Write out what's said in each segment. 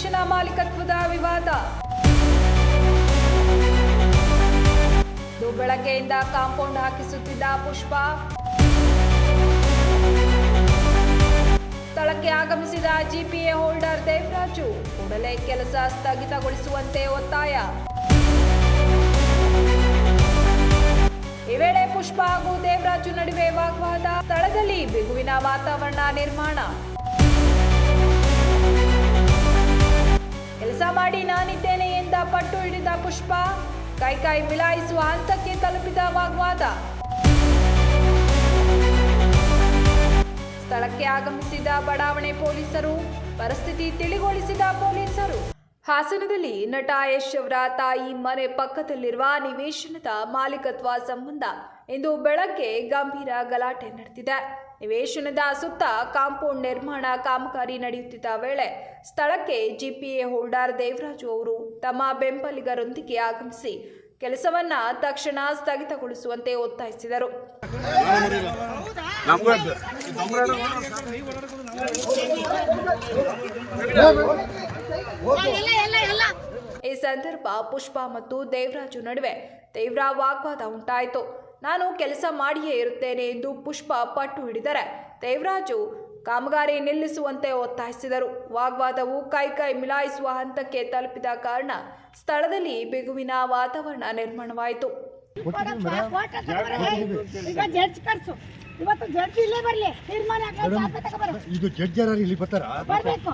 ಶಿಕ್ಷಣ ಮಾಲೀಕತ್ವದ ವಿವಾದ. ಬೆಳಗ್ಗೆಯಿಂದ ಕಾಂಪೌಂಡ್ ಹಾಕಿಸುತ್ತಿದ್ದ ಪುಷ್ಪ. ಸ್ಥಳಕ್ಕೆ ಆಗಮಿಸಿದ ಜಿಪಿಎ ಹೋಲ್ಡರ್ ದೇವರಾಜು ಕೂಡಲೇ ಕೆಲಸ ಸ್ಥಗಿತಗೊಳಿಸುವಂತೆ ಒತ್ತಾಯ. ಈ ವೇಳೆ ಪುಷ್ಪ ಹಾಗೂ ದೇವರಾಜು ನಡುವೆ ವಾಗ್ವಾದ. ಸ್ಥಳದಲ್ಲಿ ಬಿಗುವಿನ ವಾತಾವರಣ ನಿರ್ಮಾಣ. ಪಟ್ಟು ಪುಷ್ಪ ಕೈ ಕೈ ಮಿಲಾಯಿಸುವ ಹಂತಕ್ಕೆ ತಲುಪಿದ ವಾಗ್ವಾದ. ಸ್ಥಳಕ್ಕೆ ಆಗಮಿಸಿದ ಬಡಾವಣೆ ಪೊಲೀಸರು, ಪರಿಸ್ಥಿತಿ ತಿಳಿಗೊಳಿಸಿದ ಪೊಲೀಸರು. ಹಾಸನದಲ್ಲಿ ನಟ ಯಶ್ ಅವರ ತಾಯಿ ಮನೆ ಪಕ್ಕದಲ್ಲಿರುವ ನಿವೇಶನದ ಮಾಲೀಕತ್ವ ಸಂಬಂಧ ಇಂದು ಬೆಳಗ್ಗೆ ಗಂಭೀರ ಗಲಾಟೆ ನಡೆದಿದೆ. ನಿವೇಶನದ ಸುತ್ತ ಕಾಂಪೌಂಡ್ ನಿರ್ಮಾಣ ಕಾಮಗಾರಿ ನಡೆಯುತ್ತಿದ್ದ ವೇಳೆ ಸ್ಥಳಕ್ಕೆ ಜಿಪಿಎ ಹೋಲ್ಡರ್ ದೇವರಾಜು ಅವರು ತಮ್ಮ ಬೆಂಬಲಿಗರೊಂದಿಗೆ ಆಗಮಿಸಿ ಕೆಲಸವನ್ನ ತಕ್ಷಣ ಸ್ಥಗಿತಗೊಳಿಸುವಂತೆ ಒತ್ತಾಯಿಸಿದರು. ಈ ಸಂದರ್ಭ ಪುಷ್ಪ ಮತ್ತು ದೇವರಾಜು ನಡುವೆ ತೀವ್ರ ವಾಗ್ವಾದ ಉಂಟಾಯಿತು. ನಾನು ಕೆಲಸ ಮಾಡಿಯೇ ಇರುತ್ತೇನೆ ಎಂದು ಪುಷ್ಪ ಪಟ್ಟು ಹಿಡಿದರೆ ದೇವರಾಜು ಕಾಮಗಾರಿ ನಿಲ್ಲಿಸುವಂತೆ ಒತ್ತಾಯಿಸಿದರು. ವಾಗ್ವಾದವು ಕೈಕೈ ಕೈ ಮಿಲಾಯಿಸುವ ಹಂತಕ್ಕೆ ತಲುಪಿದ ಕಾರಣ ಸ್ಥಳದಲ್ಲಿ ಬಿಗುವಿನ ವಾತಾವರಣ ನಿರ್ಮಾಣವಾಯಿತು. ಈಗ ಜಡ್ಜ್ ಕರ್ಸು ಇವತ್ತು ಜಡ್ಜ್ ಇಲ್ಲೇ ಬರ್ಲಿ ತೀರ್ಮಾನ ಹಾಕಿ ಜಾಗ ತಗೊಬರು. ಇದು? ಜಡ್ಜ್ ಯಾರು ಇಲ್ಲಿ ಬರ್ತಾರ ಬರಬೇಕು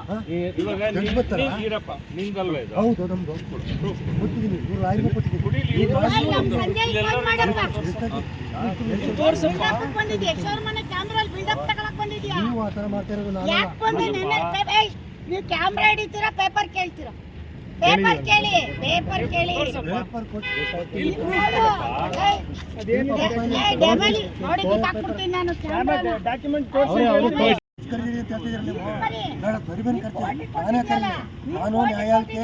ಜಡ್ಜ್ ಬರ್ತಾರಾ? ನೀರಪ್ಪ ಇದು ಹೌದು ನಮ್ದು ಕೊಟ್ಟಿದ್ದೀನಿ ಇವ್ರು ಕೊಟ್ಟಿದ್ದೀನಿ ಮನೆ ನೀವು ಆ ಥರ ಮಾಡ್ತಾ ಇರೋದು ನಾನು ಯಾಕೆ ಬಂದೆ ನೆನ್ನೆ? ಪೇ- ಏಯ್, ನೀವು ಕ್ಯಾಮ್ರಾ ಹಿಡಿತೀರಾ ಪೇಪರ್ ಕೇಳ್ತೀರಾ? ಪೇಪರ್ ಕೇಳಿ ಪೇಪರ್ ಕೇಳಿ. ಪೇಪರ್ ಕೊಟ್ಟು ಇಲ್ಲಿ ನೋಡು. ಏಯ್, ಏಯ್, ಡೆಮಲಿ, ನೋಡಿ ಕಿತ್ತಾಕ್ಬಿಡ್ತೀನಿ ನಾನು ಕ್ಯಾಮ್ರಾ ಕರೀರಿ ಅಂತ ಹೇಳ್ತಿದ್ದೀರ ನೀವು. ಬರೀ. ಬೇಡ ಬರಿಬೇನ್ ಕರ್ತೀನಿ ನಾನೇ ಕರೀಲಿ ನಾನು ನ್ಯಾಯಾಲಯಕ್ಕೆ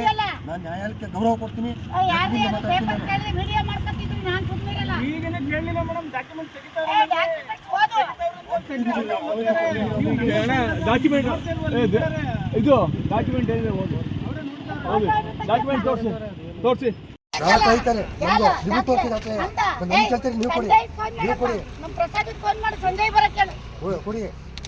ನಾನು ನ್ಯಾಯಾಲಯಕ್ಕೆ ಗೌರವ ಕೊಡ್ತೀನಿ. ಯಾರು ಜಡ್ಜಿಂದ ಪೇಪರ್ ಮಾತಾಡ್ತೀನಿ ಕೇಳಿ ವಿಡಿಯೋ ಮಾಡ್ಕೊತಿದ್ರು ನಾನು ಸುಮ್ಮನಿರಲ್ಲ ಈಗನೇ ಕೇಳಲಿಲ್ಲ ಮೇಡಮ್. ಡಾಕ್ಯುಮೆಂಟ್ ಏ, documents ಓದು. ಡಾಕ್ಯುಮೆಂಟ್ ಇದು ಡಾಕ್ಯುಮೆಂಟ್ ಏನಿದೆ ಓದು ಹೌದು ಡಾಕ್ಯುಮೆಂಟ್ ತೋರಿಸಿ ತೋರಿಸಿ ನೀವು ಕೊಡಿ ಕೊಡಿ.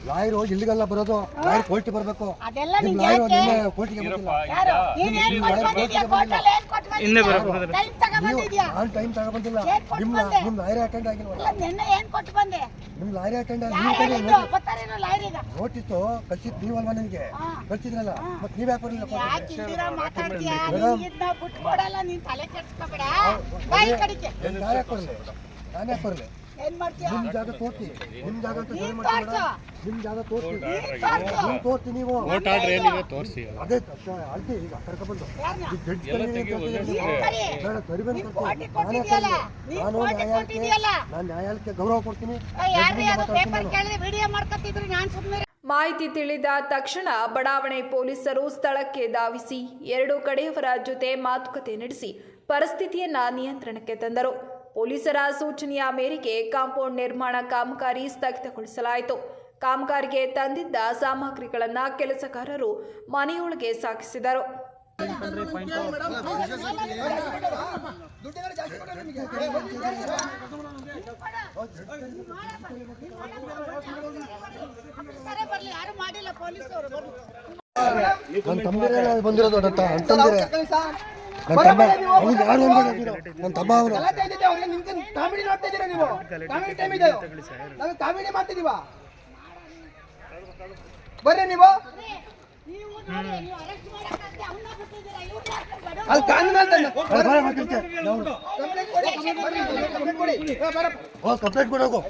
ಲಾಯರು ಇಲ್ಲಿಗೆಲ್ಲ ಬರೋದು ಲಾಯರ್ ಕೋರ್ಟ್ ಬರಬೇಕು ಅದೆಲ್ಲ ನಿಮ್ಮ ನಿಂಗೆ ಲಾಯರ್ ಯಾಕೆ? ನಿನ್ನೆ ಕೋರ್ಟಿಗೆ ಬಂದಿಲ್ಲ ಯಾರು? ನೀನ್ ಏನ್ ಕೊಟ್ಟು ಬಂದಿದ್ಯಾ? ಕೋರ್ಟಲ್ಲಿ ಏನ್ ಕೊಟ್ಟು ಬಂದಿದ್ಯಾ? ಟೈಮ್? ನಾನು ಟೈಮ್ ತಗೊಬಂದಿಲ್ಲ ಏನ್ ಕೊಟ್ಟು ನಿಮ್ಮ ಬಂದೆ? ನಿಮ್ಮ ಲಾಯರ್ ಅಟೆಂಡ್ ಆಗಿಲ್ವಲ್ಲ ಇಲ್ಲ, ನಿನ್ನೆ ಏನ್ ಕೊಟ್ಟು ಬಂದೆ ನಿಮ್ಮ ಲಾಯರ್ ಅಟೆಂಡ್ ಆಗಿ ಯಾರು ನೀವು? ನೋಟಿತ್ತು ಕಳ್ಸಿದ್ ನೀವಲ್ವಾ ನನಗೆ ಹಾ. ಕಳ್ಸಿದ್ರಲ್ಲ ಮತ್ತೆ ನೀವ್ಯಾಕೆ ಯಾಕೆ ಬರಲಿಲ್ಲ ಯಾಕೆ ಇಂದಿರಾ ಮಾತಾಡ್ತೀಯಾ? ಮೇಡಮ್. ನೀನ್ ಇದ್ನ ಬಿಟ್ಕೊಡಲ್ಲ, ನೀನ್ ತಲೆ ಕೆಡ್ಸ್ಕೊಬೇಡ. ಬಾ ಈ ಕಡೆಗೆ. ನಾನು ಯಾಕೆ ಬರಲಿ ನಾನು ಯಾಕೆ ಬರಲಿ ಏನ್ ಮಾಡ್ತೀಯಾ? ನಿಮ್ ಜಾಗ ತೋರ್ಸಿ ನಿಮ್ ಜಾಗ ಅಂತ ಸರಿ ಮಾಡ್ತೀರಾ? ತೋರ್ಸು. ನಿಮ್ ಜಾಗ ತೋರ್ಸಿ ನೀವು ತೋರ್ಸಿ ನೀವು ಓಟ್ ಆರ್ಡರ್ ಏನಿದೆ ತೋರ್ಸಿ. ಅದೇ ಅಳ್ತಿ ಈಗ ಕರ್ಕೊಂಡ್ಬಂದು ಯಾರ್ನ? ಜಡ್ಜ್ ಕರೀರಿ ಅಂತ ಹೇಳ್ತಿದ್ದೀರಿ ನೀವು. ನೀನ್ ಕರಿ. ಬೇಡ ಸರಿಬೇನ್ ನೀನ್ ಕರ್ಸಿ. ಕೋರ್ಟಿಗೆ ನಾನೇ ಕೊಟ್ಟಿದ್ಯಲ್ಲ. ಕರೀಲಿ. ನೀನ್ ನಾನು ಕೋರ್ಟಿಗೆ ನ್ಯಾಯಾಲಯಕ್ಕೆ ಗೌರವ ಕೊಡ್ತೀನಿ ಮಾಹಿತಿ ತಿಳಿದ ತಕ್ಷಣ ಬಡಾವಣೆ ಪೊಲೀಸರು ಸ್ಥಳಕ್ಕೆ ಧಾವಿಸಿ ಎರಡೂ ಕಡೆಯವರ ಜೊತೆ ಮಾತುಕತೆ ನಡೆಸಿ ಪರಿಸ್ಥಿತಿಯನ್ನ ನಿಯಂತ್ರಣಕ್ಕೆ ತಂದರು ಪೊಲೀಸರ ಸೂಚನೆಯ ಮೇರೆಗೆ ಕಾಂಪೌಂಡ್ ನಿರ್ಮಾಣ ಕಾಮಗಾರಿ ಸ್ಥಗಿತಗೊಳಿಸಲಾಯಿತು. ಕಾಮಗಾರಿಗೆ ತಂದಿದ್ದ ಸಾಮಗ್ರಿಗಳನ್ನ ಕೆಲಸಗಾರರು ಮನೆಯೊಳಗೆ ಸಾಗಿಸಿದರು. ಬಂದಿರೋದು ನನ್ನ ತಮ್ಮ ಅವ್ನು ಯಾರು ಅನ್ಕೊಂಡಿದ್ದೀರೋ ನನ್ನ ತಮ್ಮ ಅವನು ಕಾಮಿಡಿ ನೋಡ್ತಾ ಇದ್ದೀರಾ ನೀವು? ಕಾಮಿಡಿ ಟೈಮ್ ಇದೆ. ನಾವು ಕಾಮಿಡಿ ಮಾಡ್ತಿದೀವ ಬರ್ರಿ ನೀವು. ಅಲ್ಲಿ ಕಾನೂನು ಅಂತ ಕಂಪ್ಲೇಂಟ್ ಕೊಡಿ ಕಂಪ್ಲೇಂಟ್ ಕೊಡಿ. ಓ ಕಂಪ್ಲೇಂಟ್ ಕೊಡೋಗು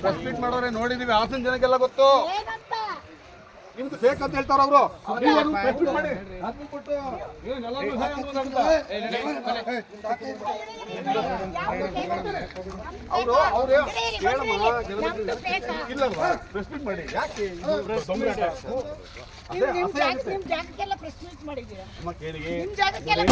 ಪ್ರೆಸ್ ಮೀಟ್ ಮಾಡೋರೆ ನೋಡಿದೀವಿ ಹಾಸನ ಜನಕ್ಕೆಲ್ಲ ಗೊತ್ತು ನಿಮ್ದು ಫೇಕ್ ಅಂತ ಹೇಳ್ತಾರ ಅವರು. ಅವರು? ಇಲ್ಲಲ್ವಾ ಮಾಡಿ ಯಾಕೆ? ನಿಮ್ ನಿಮ್ ಜಾಗ ನಿಮ್ ಜಾಗಕ್ಕೆಲ್ಲ ಮಾಡಿದ್ದೀರಾ ಕೇಳಿ